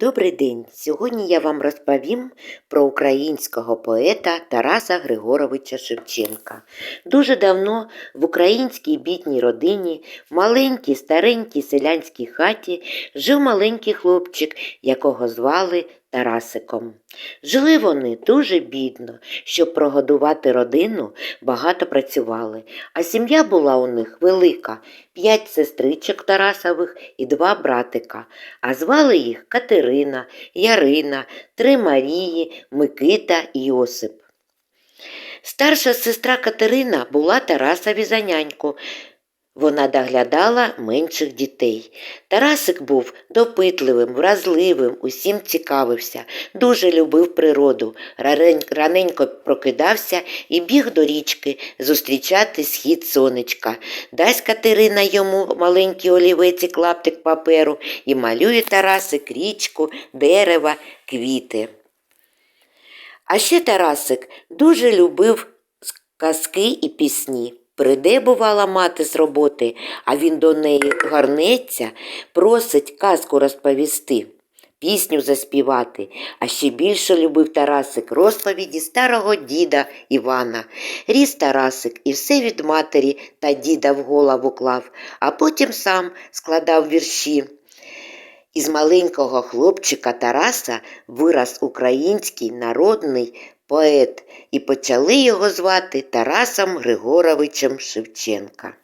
Добрий день! Сьогодні я вам розповім про українського поета Тараса Григоровича Шевченка. Дуже давно в українській бідній родині, маленькій старенькій селянській хаті жив маленький хлопчик, якого звали Тарасиком. Жили вони дуже бідно, щоб прогодувати родину, багато працювали, а сім'я була у них велика п'ять сестричок Тарасових і два братика, а звали їх Катерина, Ярина, три Марії, Микита і Йосип. Старша сестра Катерина була Тарасові за няньку. Вона доглядала менших дітей. Тарасик був допитливим, вразливим, усім цікавився, дуже любив природу, раненько прокидався і біг до річки зустрічати схід сонечка. Дасть Катерина йому маленький олівець і клаптик паперу і малює Тарасик річку, дерева, квіти. А ще Тарасик дуже любив казки і пісні. Прийде, бувала мати з роботи, а він до неї гарнеться, просить казку розповісти, пісню заспівати. А ще більше любив Тарасик розповіді старого діда Івана. Ріс Тарасик і все від матері та діда в голову клав, а потім сам складав вірші. Із маленького хлопчика Тараса вираз український народний поет, і почали його звати Тарасом Григоровичем Шевченка.